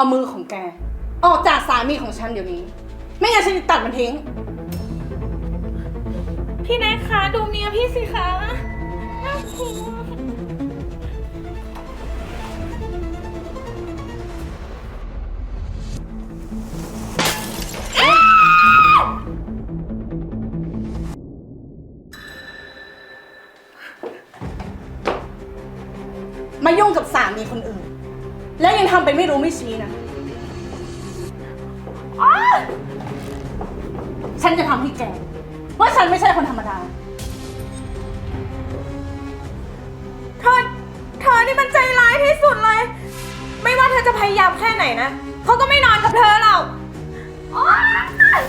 เอามือของแก ออกจากสามีของฉันเดี๋ยวนี้ ไม่งั้นฉันจะตัดมันทิ้ง พี่แนทคะดูเมียพี่สิคะน่ากลัวมายุ่งกับสามีคนอื่น แล้วยังทำเป็นไม่รู้ไม่ชี้นะอ๊ะฉันจะทำให้แกว่าฉันไม่ใช่คนธรรมดา เธอ เธอนี่มันใจร้ายที่สุดเลย ไม่ว่าเธอจะพยายามแค่ไหนนะเขาก็ไม่นอนกับเธอหรอกอ๊ย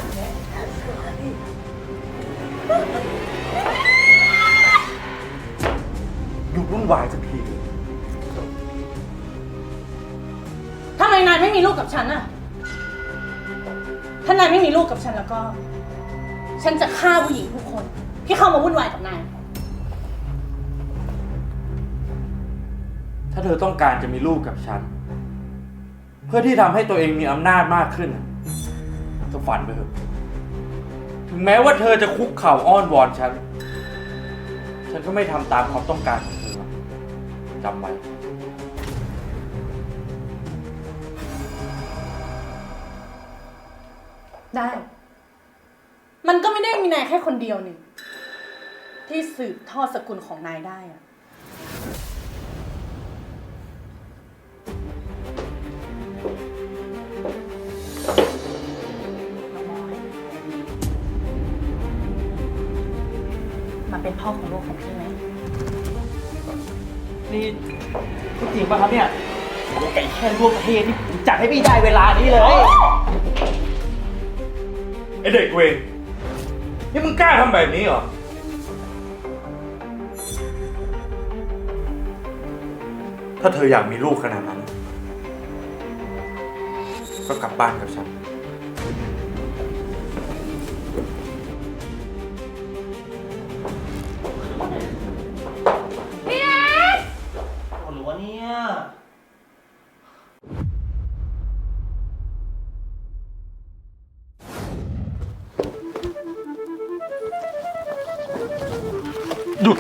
หยุดวุ่นวายสักที มีลูกกับฉันนะถ้านายไม่มีลูกกับฉันแล้วก็ ฉันจะฆ่าผู้หญิงทุกคน ที่เข้ามาวุ่นวายกับนาย ถ้าเธอต้องการจะมีลูกกับฉัน เพื่อที่ทำให้ตัวเองมีอำนาจมากขึ้นก็ฝันไปเถอะถึงแม้ว่าเธอจะคุกเข่าอ้อนวอนฉัน ฉันก็ไม่ทำตามความต้องการของเธอหรอกจำไว้ ได้ มันก็ไม่ได้มีนายแค่คนเดียวนี่ ที่สืบทอดสกุลของนายได้อะมาเป็นพ่อของลูกของพี่ไหม นี่พูดจริงป่ะครับเนี่ยไก่แค่ร่วมประเทศนี่ผมจัดให้พี่ได้เวลานี้เลย ไอเด็กเวรนี่มึงกล้าทำแบบนี้เหรอ ถ้าเธออยากมีลูกขนาดนั้น ก็กลับบ้านกับฉัน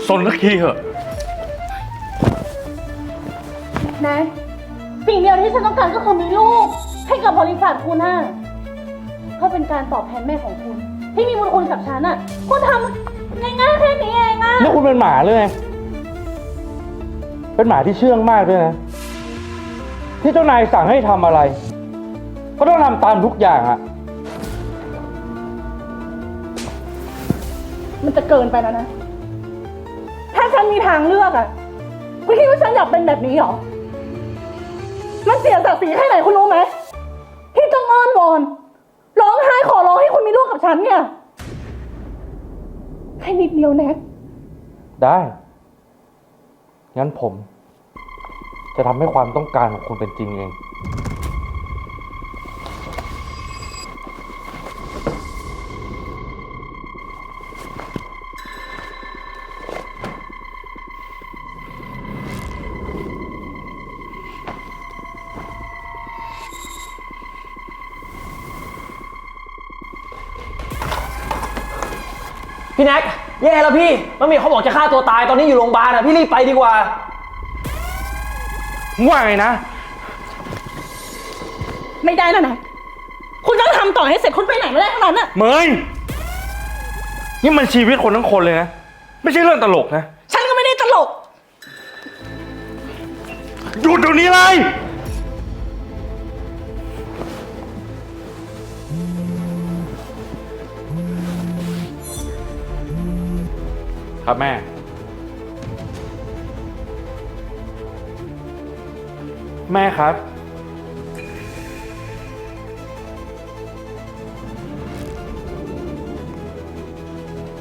หยุดซนสักทีเถอะนายสิ่งเดียวที่ฉันต้องการก็คือมีลูก ให้กับบริษัทคุณน่ะเพื่อเป็นการตอบแทนแม่ของคุณ ที่มีบุญคุณกับฉันอะ คุณทำง่ายๆแค่นี้เองอะนี่คุณเป็นหมาเลยเป็นหมาที่เชื่องมากด้วยนะ ที่เจ้านายสั่งให้ทำอะไร ก็ต้องทำตามทุกอย่างอะมันจะเกินไปแล้วนะถ้าฉัน มีทางเลือกอะคุณคิดว่าฉันอยากเป็นแบบนี้เหรอ มันเสียศักดิ์ศรีแค่ไหนคุณรู้ไหม ที่ต้องอ้อนวอน ร้องไห้ขอร้องให้คุณมีลูกกับฉันเนี่ย แค่นิดเดียวแนะได้ งั้นผม จะทำให้ความต้องการของคุณเป็นจริงเอง พี่แน็กแย่แล้วพี่มันมีเขาบอกจะฆ่าตัวตายตอนนี้อยู่โรงพยาบาลอะพี่รีบไปดีกว่า มึงว่าไงนะ ไม่ได้นะนะ คุณต้องทำต่อให้เสร็จคุณไปไหนไม่ได้ทั้งนั้นอะ เมยนี่มันชีวิตคนทั้งคนเลยนะ ไม่ใช่เรื่องตลกนะ ฉันก็ไม่ได้ตลก หยุดเดี๋ยวนี้เลย ครับแม่ แม่ครับ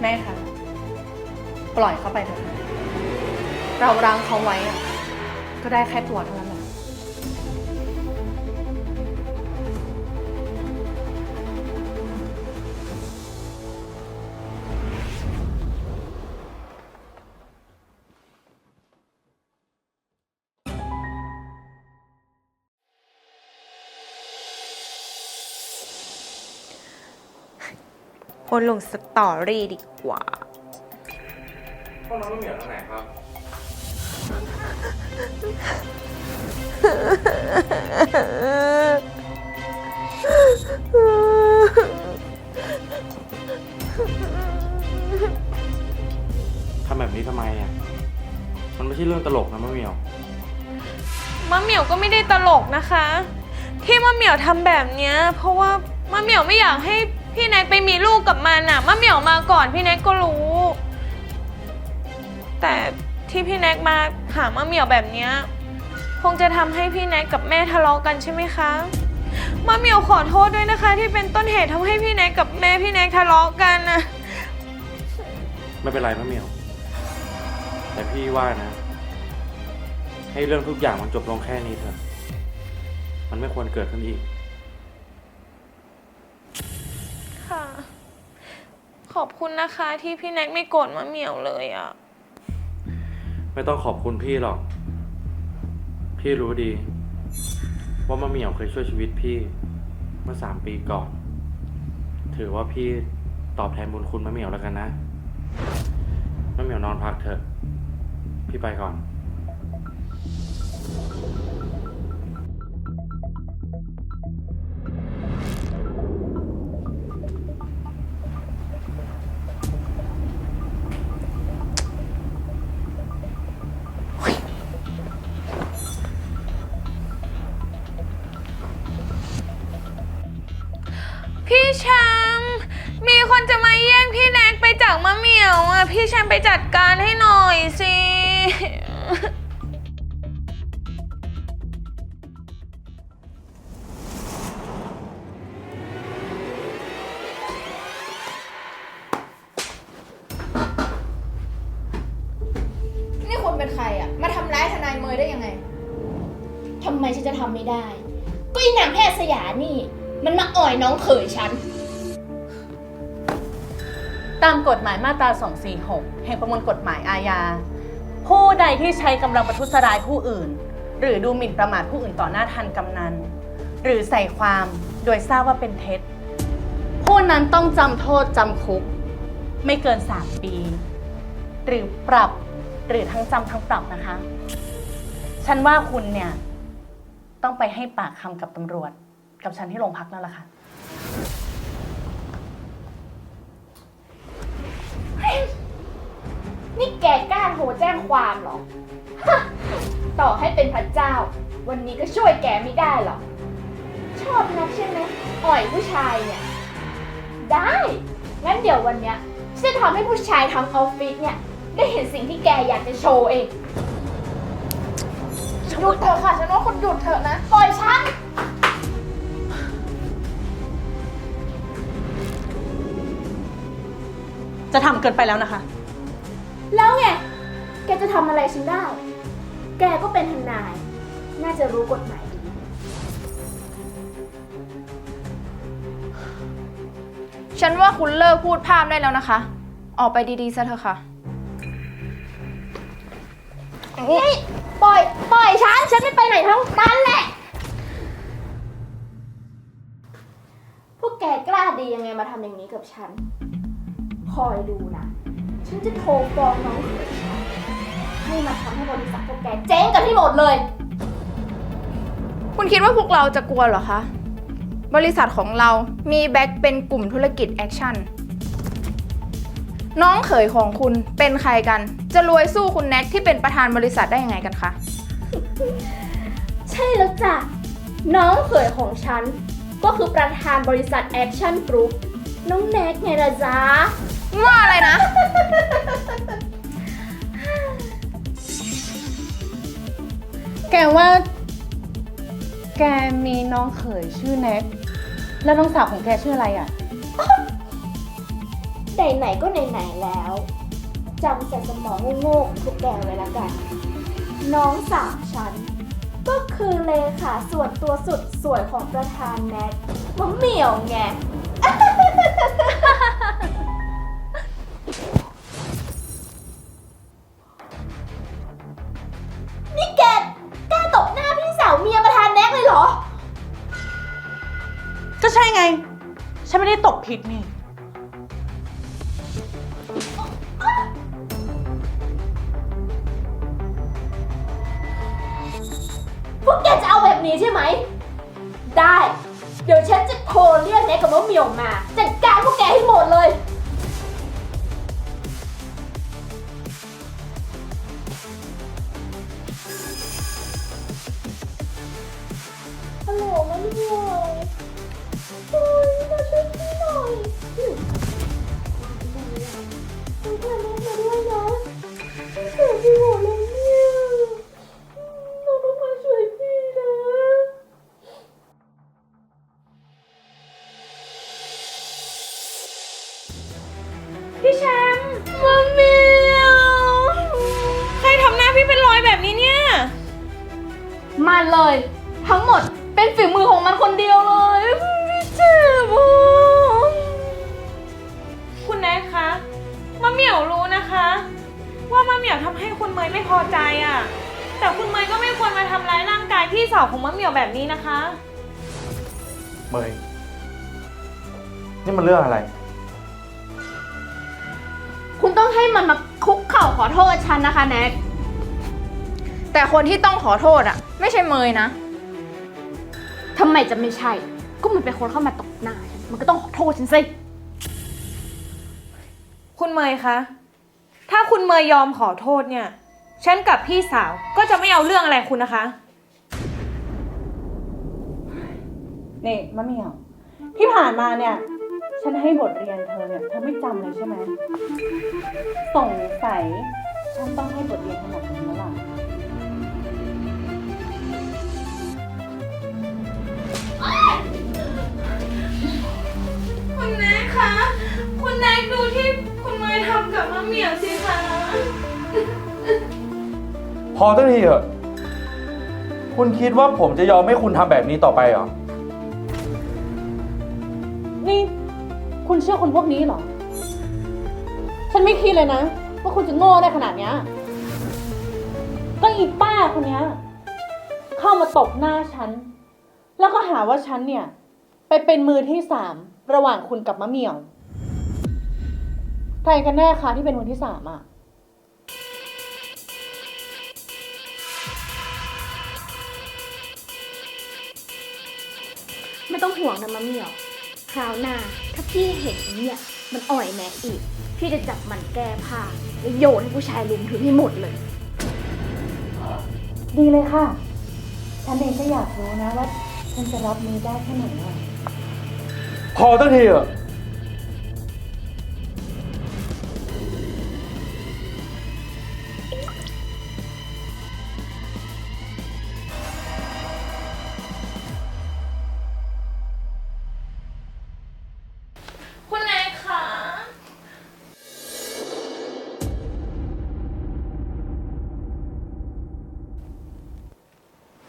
แม่คะปล่อยเขาไปเถอะค่ะเรารังเขาไว้อะก็ได้แค่ตัวเท่านั้น แหละโอนลงสตอรี่ดีกว่าห้องน้องมะเหมียวทางไหนครับ ทำแบบนี้ทำไมอะ มันไม่ใช่เรื่องตลกนะมะเหมียว มะเหมียวก็ไม่ได้ตลกนะคะ ที่มะเหมียวทำแบบเนี้ยเพราะว่ามะเหมียวไม่อยากให้ พี่แน็กไปมีลูกกับมันอะมะเหมียวมาก่อนพี่แน็กก็รู้ แต่ที่พี่แน็กมาหามะเหมียวแบบเนี้ยคงจะทำให้พี่แน็กกับแม่ทะเลาะกันใช่ไหมคะมะเหมียวขอโทษด้วยนะคะ ที่เป็นต้นเหตุทำให้พี่แน็กกับแม่พี่แน็กทะเลาะกันนะไม่เป็นไรมะเหมียว แต่พี่ว่านะ ให้เรื่องทุกอย่างมันจบลงแค่นี้เถอะ มันไม่ควรเกิดขึ้นอีก ค่ะ ขอบคุณนะคะที่พี่แน็กไม่โกรธมะเหมียวเลยอะ ไม่ต้องขอบคุณพี่หรอก พี่รู้ดี ว่ามะเหมี่ยวเคยช่วยชีวิตพี่ เมื่อสามปีก่อน ถือว่าพี่ตอบแทนบุญคุณมะเหมี่ยวแล้วกันนะมะเหมี่ยวนอนพักเถอะ พี่ไปก่อน อะพี่แชมป์ไปจัดการให้หน่อยสิ นี่คุณเป็นใครอะมาทำร้ายทนายเมยได้ยังไง ทำไมฉันจะทำไม่ได้ ก็อีนางแพทย์สยานี่ มันมาอ่อยน้องเขยฉัน ตามกฎหมายมาตรา 246 แห่งประมวลกฎหมายอาญา ผู้ใดที่ใช้กำลังประทุษร้ายผู้อื่น หรือดูหมิ่นประมาทผู้อื่นต่อหน้าทันกำนัน หรือใส่ความโดยทราบว่าเป็นเท็จ ผู้นั้นต้องจำโทษจำคุก ไม่เกิน 3 ปี หรือปรับหรือทั้งจำทั้งปรับนะคะ ฉันว่าคุณเนี่ย ต้องไปให้ปากคำกับตำรวจ กับฉันที่โรงพักนั่นแหละค่ะ นี่แกกล้าโทรแจ้งความเหรอต่อให้เป็นพระเจ้า วันนี้ก็ช่วยแกไม่ได้หรอก ชอบนักใช่ไหมอ่อยผู้ชายเนี่ย ได้ งั้นเดี๋ยววันเนี้ยฉันจะทำให้ผู้ชายทั้งออฟฟิศเนี่ย ได้เห็นสิ่งที่แกอยากจะโชว์เอง หยุดเถอะค่ะฉันว่าคุณหยุดเถอะนะ ปล่อยฉัน จะทำเกินไปแล้วนะคะ แล้วไง แกจะทำอะไรฉันได้ แกก็เป็นทนาย น่าจะรู้กฎหมายดี ฉันว่าคุณเลิกพูดพร่ำได้แล้วนะคะ ออกไปดีๆซะเถอะค่ะ นี่ปล่อย ปล่อยฉัน ฉันไม่ไปไหนทั้งนั้นแหละ พวกแกกล้าดียังไงมาทำอย่างนี้กับฉัน คอยดูนะ ฉันจะโทรฟ้องน้องเขยฉันให้มาทำให้บริษัทพวกแกเจ๊งกันที่หมดเลย คุณคิดว่าพวกเราจะกลัวเหรอคะ บริษัทของเรามีแบ็คเป็นกลุ่มธุรกิจแอคชั่น น้องเขยของคุณเป็นใครกัน จะรวยสู้คุณแน็กที่เป็นประธานบริษัทได้ยังไงกันคะ ใช่แล้วจ้ะ น้องเขยของฉัน ก็คือประธานบริษัท Action Group น้ องแน็กไงล่ะจ๊ะว่าอะไรนะ แกว่า แกมีน้องเขยชื่อแน็ก แล้วน้องสาวของแกชื่ออะไรอะ ไหนๆก็ไหนๆแล้วจำใส่สมองโง่ๆของพวกแกไว้ละกัน น้องสาวฉัน ก็คือเลขาส่วนตัวสุดสวยของประธานแน็กมะเหมี่ยวไง นี่แกกล้าตบหน้าพี่สาวเมียประธานแน็กเลยเหรอ ก็ใช่ไง ฉันไม่ได้ตกผิดนี่ พวกแกจะเอาแบบนี้ใช่ไหม ได้ เดี๋ยวฉันจะโทรเรียกแน็กกับมะเหมี่ยวมา จัดการพวกแกให้หมดเลย แต่คุณเมย์ก็ไม่ควรมาทำร้ายร่างกายพี่สาวของมะเหมี่ยวแบบนี้นะคะ เมยนี่มันเรื่องอะไร คุณต้องให้มันมาคุกเข่าขอโทษฉันนะคะแน็ก แต่คนที่ต้องขอโทษอะไม่ใช่เมยนะ ทำไมจะไม่ใช่ ก็มันเป็นคนเข้ามาตบหน้าฉันมันก็ต้องขอโทษฉันสิ คุณเมย์คะ ถ้าคุณเมย์ยอมขอโทษเนี่ย ฉันกับพี่สาวก็จะไม่เอาเรื่องอะไรคุณนะคะ นี่มะเหมี่ยว ที่ผ่านมาเนี่ย ฉันให้บทเรียนเธอเนี่ยเธอไม่จำเลยใช่ไหมสงสัยฉันต้องให้บทเรียนขนาดนี้แล้วล่ะคุณแนทคะ คุณแนทดูที่คุณเมย์ทำกับมะเหมี่ยวสิคะ พอตั้งทีเถอะ คุณคิดว่าผมจะยอมให้คุณทำแบบนี้ต่อไปเหรอ นี่ คุณเชื่อคนพวกนี้เหรอ ฉันไม่คิดเลยนะ ว่าคุณจะโง่ได้ขนาดเนี้ยก็อีป้าคนเนี้ย เข้ามาตบหน้าฉัน แล้วก็หาว่าฉันเนี่ย ไปเป็นมือที่สามระหว่างคุณกับมะเหมี่ยว ใครกันแน่คะที่เป็นมือที่สามอะ ไม่ต้องห่วงนะมะเหมี่ยว คราวหน้า ถ้าพี่เห็นเนี่ย มันอ่อยแน็กอีก พี่จะจับมันแก้ผ้าแล้วโยนให้ผู้ชายลุมถึงให้หมดเลย ดีเลยค่ะ ฉันเองก็อยากรู้นะว่าฉันจะรับมือได้แค่ไหนอะพอตั้งทีเถอะ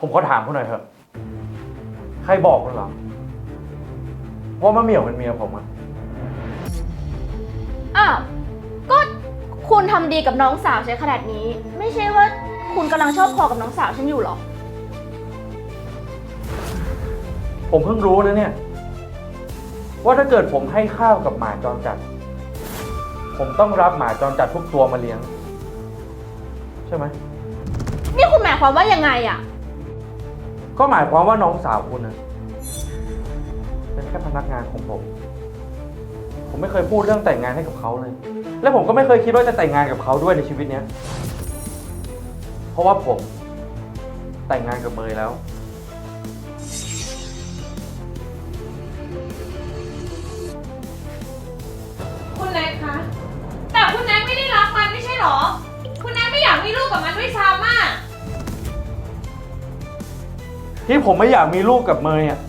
ผมขอถามคุณหน่อยเถอะ ใครบอกคุณเหรอ ว่ามะเหมี่ยวเป็นเมียผมอะอ้าวก็คุณทำดีกับน้องสาวฉันขนาดนี้ ไม่ใช่ว่าคุณกำลังชอบพอกับน้องสาวฉันอยู่หรอ ผมเพิ่งรู้นะเนี่ย ว่าถ้าเกิดผมให้ข้าวกับหมาจรจัด ผมต้องรับหมาจรจัดทุกตัวมาเลี้ยง ใช่ไหม นี่คุณหมายความว่ายังไงอะ ก็หมายความว่าน้องสาวคุณนะเป็นแค่พนักงานของผม ผมไม่เคยพูดเรื่องแต่งงานให้กับเขาเลย และผมก็ไม่เคยคิดว่าจะแต่งงานกับเขาด้วยในชีวิตเนี้ย เพราะว่าผมแต่งงานกับเมยแล้ว ที่ผมไม่อยากมีลูกกับเมยอะ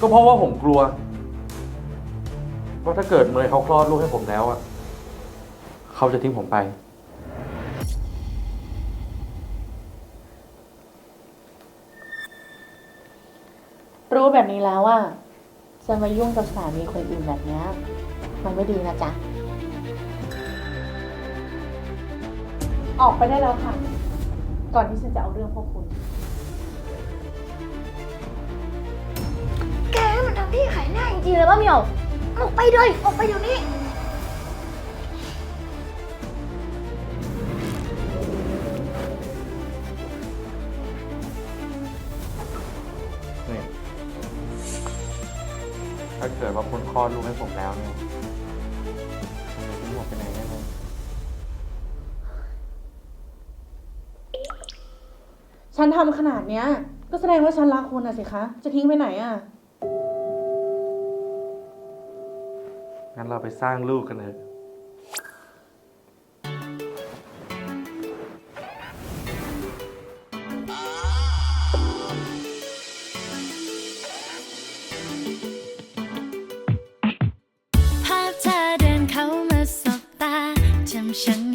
ก็เพราะว่าผมกลัวว่าถ้าเกิดเมยเขาคลอดลูกให้ผมแล้วอะเขาจะทิ้งผมไป รู้แบบนี้แล้วว่าจะมายุ่งกับสามีคนอื่นแบบเนี้ยมันไม่ดีนะจ๊ะ ออกไปได้แล้วค่ะ ก่อนที่ฉันจะเอาเรื่องพวกคุณ แกมันทำพี่ขายหน้าจริงๆเลยป้าเหมียวออกไปเลยออกไปเดี๋ยวนี้ นี่ถ้าเกิดว่าคุณคลอดลูกให้ผมแล้วเนี่ย ฉันทำขนาดเนี้ย ก็แสดงว่าฉันรักคุณอะสิคะ จะทิ้งไปไหนอะงั้นเราไปสร้างลูกกันเถอะ ภาพเธอเดินเข้ามาสบตาจำฉัน